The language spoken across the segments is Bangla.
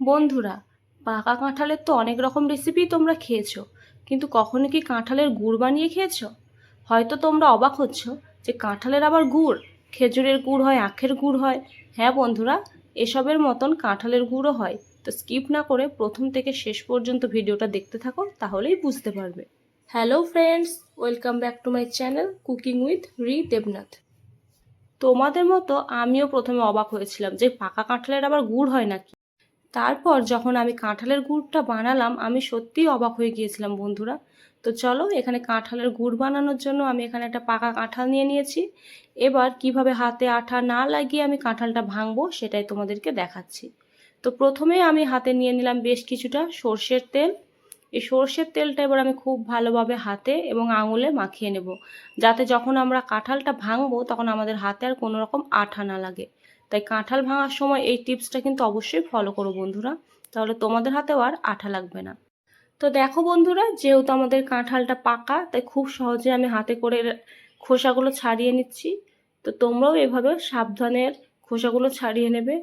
বন্ধুরা, পাকা কাঁঠালের তো অনেক রকম রেসিপি তোমরা খেয়েছো, কিন্তু কখনো কি কাঁঠালের গুড় বানিয়ে খেয়েছো? হয়তো তোমরা অবাক হচ্ছ যে কাঁঠালের আবার গুড়, খেজুরের গুড় হয়, আখের গুড় হয়। হ্যাঁ বন্ধুরা, এসবের মতন কাঁঠালের গুড়ও হয়। তো স্কিপ না করে প্রথম থেকে শেষ পর্যন্ত ভিডিওটা দেখতে থাকো, তাহলেই বুঝতে পারবে। Hello friends welcome back to my channel cooking with রি দেবনাথ তোমাদের মতো আমিও প্রথমে অবাক হয়েছিলাম যে পাকা কাঁঠালের আবার গুড় হয় নাকি? তারপর যখন আমি কাঁঠালের গুড়টা বানালাম, আমি সত্যিই অবাক হয়ে গিয়েছিলাম বন্ধুরা। তো চলো, এখানে কাঁঠালের গুড় বানানোর জন্য আমি এখানে একটা পাকা কাঁঠাল নিয়ে নিয়েছি। এবার কীভাবে হাতে আঠা না লাগিয়ে আমি কাঁঠালটা ভাঙবো সেটাই তোমাদেরকে দেখাচ্ছি। তো প্রথমে আমি হাতে নিয়ে নিলাম বেশ কিছুটা সর্ষের তেল। এই সর্ষের তেলটা এবার আমি খুব ভালোভাবে হাতে এবং আঙুলে মাখিয়ে নেব। যাতে যখন আমরা কাঁঠালটা ভাঙবো, তখন আমাদের হাতে আর কোনো রকম আঠা না লাগে। তাই কাঁঠাল ভাঙার সময় এই টিপসটা কিন্তু অবশ্যই ফলো করো বন্ধুরা। তাহলে তোমাদের হাতেও আর আঠা লাগবে না। তো দেখো বন্ধুরা, যেহেতু আমাদের কাঁঠালটা পাকা, তাই খুব সহজে আমি হাতে করে খোসাগুলো ছাড়িয়ে নিচ্ছি। তো তোমরাও এভাবে সাবধানের খোসাগুলো ছাড়িয়ে নেবে।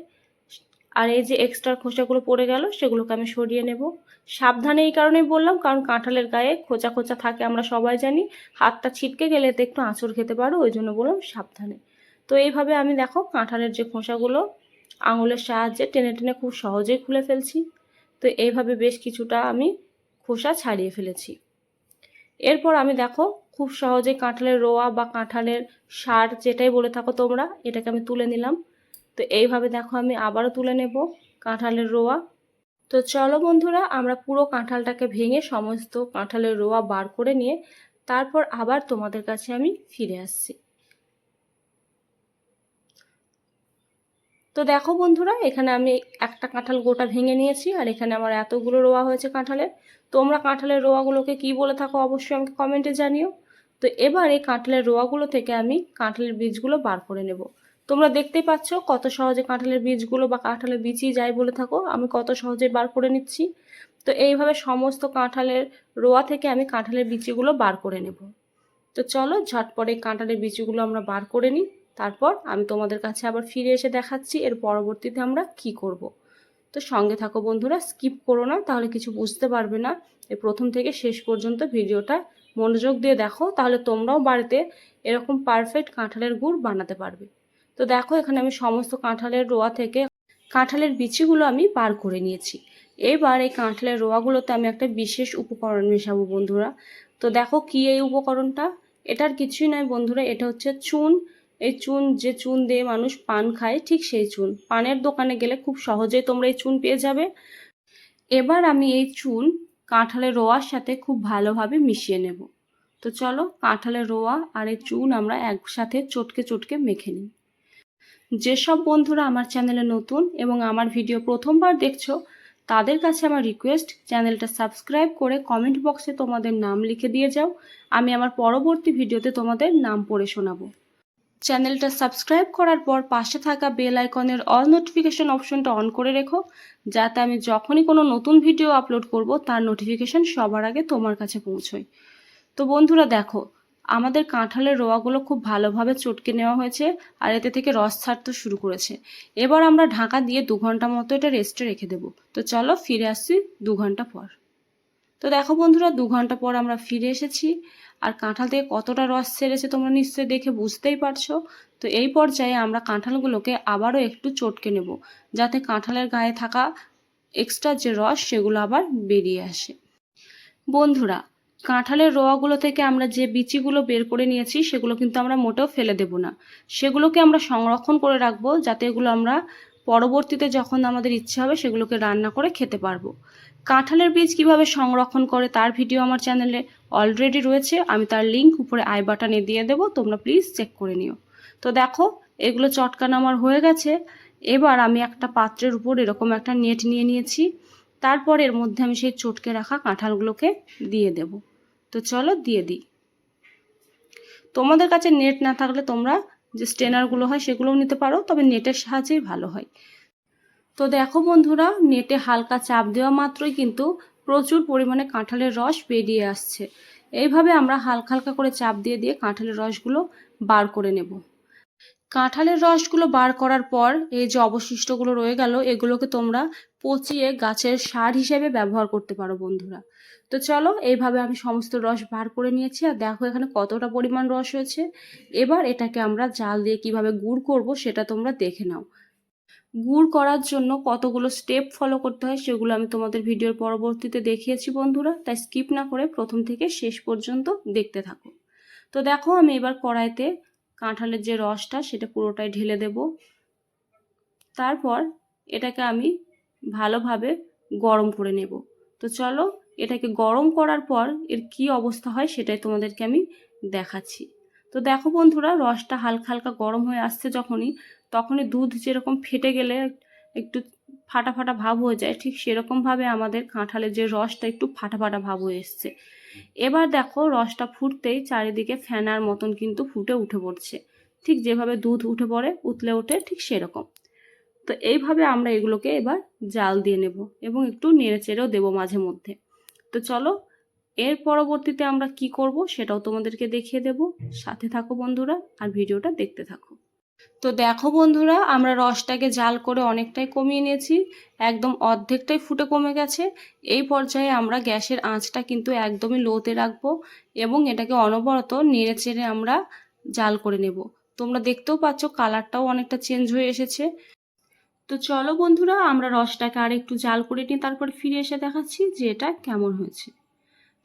আর এই যে এক্সট্রা খোসাগুলো পড়ে গেল, সেগুলোকে আমি সরিয়ে নেব। সাবধানে এই কারণেই বললাম, কারণ কাঁঠালের গায়ে খোঁচা খোঁচা থাকে, আমরা সবাই জানি। হাতটা ছিটকে গেলে এতে একটু আঁচড় খেতে পারো, ওই জন্য বললাম সাবধানে। তো এইভাবে আমি দেখো কাঁঠালের যে খোসাগুলো, আঙুলের সাহায্যে টেনে টেনে খুব সহজেই খুলে ফেলছি। তো এইভাবে বেশ কিছুটা আমি খোসা ছাড়িয়ে ফেলেছি। এরপর আমি দেখো খুব সহজে কাঁঠালের রোয়া বা কাঁঠালের সার যেটাই বলে থাকো তোমরা, এটাকে আমি তুলে নিলাম। তো এইভাবে দেখো আমি আবারও তুলে নেব কাঁঠালের রোয়া। তো চলো বন্ধুরা, আমরা পুরো কাঁঠালটাকে ভেঙে সমস্ত কাঁঠালের রোয়া বার করে নিয়ে তারপর আবার তোমাদের কাছে আমি ফিরে আসছি। তো দেখো বন্ধুরা, এখানে আমি একটা কাঁঠাল গোটা ভেঙে নিয়েছি, আর এখানে আমার এতগুলো রোয়া হয়েছে কাঁঠালের। তোমরা কাঁঠালের রোয়াগুলোকে কি বলে থাকো অবশ্যই আমাকে কমেন্টে জানিও। তো এবার এই কাঁঠালের রোয়াগুলো থেকে আমি কাঁঠালের বীজগুলো বার করে নেব। তোমরা দেখতেই পাচ্ছ কত সহজে কাঁঠালের বীজগুলো বা কাঁঠালের বীজই যাই বলে থাকো, আমি কত সহজে বার করে নিচ্ছি। তো এইভাবে সমস্ত কাঁঠালের রোয়া থেকে আমি কাঁঠালের বিচিগুলো বার করে নেব। তো চলো ঝটপট এই কাঁঠালের বিচিগুলো আমরা বার করে নিই। তারপর আমি তোমাদের কাছে আবার ফিরে এসে দেখাচ্ছি এর পরবর্তীতে আমরা কি করব। তো সঙ্গে থাকো বন্ধুরা, স্কিপ করো না, তাহলে কিছু বুঝতে পারবে না। এই প্রথম থেকে শেষ পর্যন্ত ভিডিওটা মনোযোগ দিয়ে দেখো, তাহলে তোমরাও বাড়িতে এরকম পারফেক্ট কাঁঠালের গুড় বানাতে পারবে। তো দেখো, এখানে আমি সমস্ত কাঁঠালের রোয়া থেকে কাঁঠালের বিচিগুলো আমি বার করে নিয়েছি। এবার এই কাঁঠালের রোয়াগুলোতে আমি একটা বিশেষ উপকরণ মেশাবো বন্ধুরা। তো দেখো কি এই উপকরণটা? এটার কিছুই নয় বন্ধুরা, এটা হচ্ছে চুন। এই চুন, যে চুন দিয়ে মানুষ পান খায়, ঠিক সেই চুন। পানের দোকানে গেলে খুব সহজেই তোমরা এই চুন পেয়ে যাবে। এবার আমি এই চুন কাঁঠালের রোয়ার সাথে খুব ভালোভাবে মিশিয়ে নেব। তো চলো কাঁঠালের রোয়া আর এই চুন আমরা একসাথে চটকে চটকে মেখে নিই। যেসব বন্ধুরা আমার চ্যানেলে নতুন এবং আমার ভিডিও প্রথমবার দেখছ, তাদের কাছে আমার রিকোয়েস্ট চ্যানেলটা সাবস্ক্রাইব করে কমেন্ট বক্সে তোমাদের নাম লিখে দিয়ে যাও। আমি আমার পরবর্তী ভিডিওতে তোমাদের নাম পড়ে শোনাবো। চ্যানেলটা সাবস্ক্রাইব করার পর পাশে থাকা বেল আইকনের অল নোটিফিকেশন অপশনটা অন করে রেখো, যাতে আমি যখনই কোনো নতুন ভিডিও আপলোড করব, তার নোটিফিকেশন সবার আগে তোমার কাছে পৌঁছয়। তো বন্ধুরা দেখো, আমাদের কাঁঠালের রোয়াগুলো খুব ভালোভাবে চটকে নেওয়া হয়েছে আর এতে থেকে রস ছাড়তে শুরু করেছে। এবার আমরা ঢাকা দিয়ে দু ঘণ্টা মতো এটা রেস্টে রেখে দেবো। তো চলো ফিরে আসছি দু ঘণ্টা পর। তো দেখো বন্ধুরা, দু ঘণ্টা পর আমরা ফিরে এসেছি। আর কাঁঠাল থেকে কতটা রস ছেড়েছে তোমরা নিশ্চয়ই দেখে বুঝতেই পারছ। তো এই পর্যায়ে আমরা কাঁঠালগুলোকে আবারও একটু চটকে নেব, যাতে কাঁঠালের গায়ে থাকা এক্সট্রা যে রস, সেগুলো আবার বেরিয়ে আসে। বন্ধুরা, কাঁঠালের রোয়াগুলো থেকে আমরা যে বিচিগুলো বের করে নিয়েছি, সেগুলো কিন্তু আমরা মোটেও ফেলে দেব না। সেগুলোকে আমরা সংরক্ষণ করে রাখব, যাতে এগুলো আমরা পরবর্তীতে যখন আমাদের ইচ্ছে হবে সেগুলোকে রান্না করে খেতে পারব। কাঁঠালের বীজ কীভাবে সংরক্ষণ করে তার ভিডিও আমার চ্যানেলে অলরেডি রয়েছে। আমি তার লিঙ্ক উপরে আই বাটনে দিয়ে দেবো, তোমরা প্লিজ চেক করে নিও। তো দেখো, এগুলো চটকানো আমার হয়ে গেছে। এবার আমি একটা পাত্রের উপর এরকম একটা নেট নিয়ে নিয়েছি। তারপর এর মধ্যে আমি সেই চটকে রাখা কাঁঠালগুলোকে দিয়ে দেব। তো চলো দিয়ে দিই। তোমাদের কাছে নেট না থাকলে তোমরা যে স্টেনারগুলো হয় সেগুলোও নিতে পারো, তবে নেটের সাহায্যেই ভালো হয়। তো দেখো বন্ধুরা নেটে হালকা চাপ দেওয়া মাত্রই কিন্তু প্রচুর পরিমাণে কাঁঠালের রস বেরিয়ে আসছে। এইভাবে আমরা হালকা হালকা করে চাপ দিয়ে দিয়ে কাঁঠালের রসগুলো বার করে নেব। কাঁঠালের রসগুলো বার করার পর এই যে অবশিষ্টগুলো রয়ে গেল, এগুলোকে তোমরা পচিয়ে গাছের সার হিসেবে ব্যবহার করতে পারো বন্ধুরা। তো চলো, এইভাবে আমি সমস্ত রস বার করে নিয়েছি আর দেখো এখানে কতটা পরিমাণ রস হয়েছে। এবার এটাকে আমরা জাল দিয়ে কীভাবে গুড় করব সেটা তোমরা দেখে নাও। গুড় করার জন্য কতগুলো স্টেপ ফলো করতে হয় সেগুলো আমি তোমাদের ভিডিওর পরবর্তীতে দেখিয়েছি বন্ধুরা, তাই স্কিপ না করে প্রথম থেকে শেষ পর্যন্ত দেখতে থাকো। তো দেখো আমি এবার কড়াইতে কাঁঠালের যে রসটা, সেটা পুরোটাই ঢেলে দেব। তারপর এটাকে আমি ভালোভাবে গরম করে নেব। তো চলো, এটাকে গরম করার পর এর কি অবস্থা হয় সেটাই তোমাদেরকে আমি দেখাচ্ছি। তো দেখো বন্ধুরা, রসটা হালকা হালকা গরম হয়ে আসছে যখনই, তখনই দুধ যেরকম ফেটে গেলে, একটু ফাটা ফাটা ভাব হয়ে যায়, ঠিক সেরকমভাবে আমাদের কাঁঠালের যে রসটা একটু ফাটা ফাটা ভাব হয়ে এসছে। এবার দেখো রসটা ফুটতেই চারিদিকে ফ্যানার মতন কিন্তু ফুটে উঠে পড়ছে। ঠিক যেভাবে দুধ উঠে পড়ে, উতলে ওঠে, ঠিক সেরকম। তো এইভাবে আমরা এগুলোকে এবার জাল দিয়ে নেব এবং একটু নেড়ে চেড়েও দেবো মাঝে মধ্যে। তো চলো, এর পরবর্তীতে আমরা কি করব সেটাও তোমাদেরকে দেখিয়ে দেব। সাথে থাকো বন্ধুরা, আর ভিডিওটা দেখতে থাকো। তো দেখো বন্ধুরা, আমরা রসটাকে জাল করে অনেকটাই কমিয়ে নিয়েছি। একদম অর্ধেকটাই ফুটে কমে গেছে। এই পর্যায়ে আমরা গ্যাসের আঁচটা কিন্তু একদমই লোতে রাখব এবং এটাকে অনবরত নেড়ে চেড়ে আমরা জাল করে নেব। তোমরা দেখতেও পাচ্ছ কালারটাও অনেকটা চেঞ্জ হয়ে এসেছে। তো চলো বন্ধুরা, আমরা রসটাকে আর একটু জাল করে নিই তারপর ফিরে এসে দেখাচ্ছি যে এটা কেমন হয়েছে।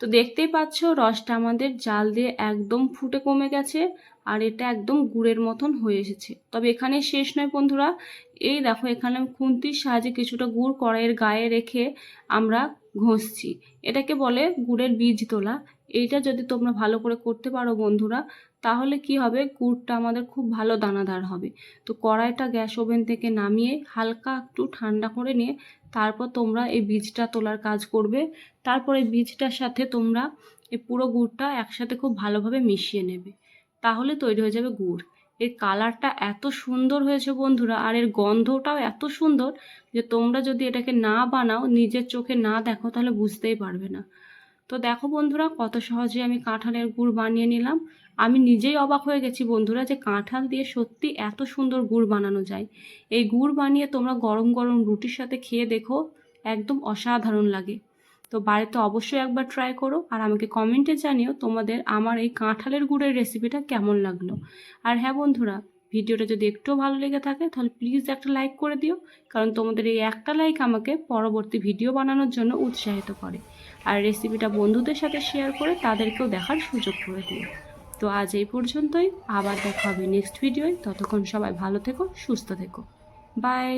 তো দেখতেই পাচ্ছ রসটা আমাদের জাল দিয়ে একদম ফুটে কমে গেছে। আর এটা একদম গুড়ের মতন হয়ে এসেছে। তবে এখানে শেষ নয় বন্ধুরা। এই দেখো, এখানে খুন্তির সাহায্যে কিছুটা গুড় কড়াইয়ের গায়ে রেখে আমরা ঘষছি। এটাকে বলে গুড়ের বীজ তোলা। এইটা যদি তোমরা ভালো করে করতে পারো বন্ধুরা, তাহলে কি হবে? গুড়টা আমাদের খুব ভালো দানাদার হবে। তো কড়াইটা গ্যাস ওভেন থেকে নামিয়ে হালকা একটু ঠান্ডা করে নিয়ে তারপর তোমরা এই বীজটা তোলার কাজ করবে। তারপরে বীজটার সাথে তোমরা এই পুরো গুড়টা একসাথে খুব ভালোভাবে মিশিয়ে নেবে। তাহলে তৈরি হয়ে যাবে গুড়। এর কালারটা এত সুন্দর হয়েছে বন্ধুরা, আর এর গন্ধটাও এত সুন্দর যে তোমরা যদি এটাকে না বানাও, নিজের চোখে না দেখো, তাহলে বুঝতেই পারবে না। তো দেখো বন্ধুরা, কত সহজে আমি কাঁঠালের গুড় বানিয়ে নিলাম। আমি নিজেই অবাক হয়ে গেছি বন্ধুরা যে কাঁঠাল দিয়ে সত্যি এত সুন্দর গুড় বানানো যায়। এই গুড় বানিয়ে তোমরা গরম গরম রুটির সাথে খেয়ে দেখো, একদম অসাধারণ লাগে। তো বাড়িতে অবশ্যই একবার ট্রাই করো। আর আমাকে কমেন্টে জানিও তোমাদের আমার এই কাঁঠালের গুড়ের রেসিপিটা কেমন লাগল। আর হ্যাঁ বন্ধুরা ভিডিওটা যদি একটু ভালো লেগে থাকে, তাহলে প্লিজ একটা লাইক করে দিও, কারণ তোমাদের এই একটা লাইক আমাকে পরবর্তী ভিডিও বানানোর জন্য উৎসাহিত করে। আর রেসিপিটা বন্ধুদের সাথে শেয়ার করে তাদেরকেও দেখার সুযোগ করে দিও। তো আজ এই পর্যন্তই, আবার দেখা হবে নেক্সট ভিডিওয় ততক্ষণ সবাই ভালো থেকো, সুস্থ থেকো। বাই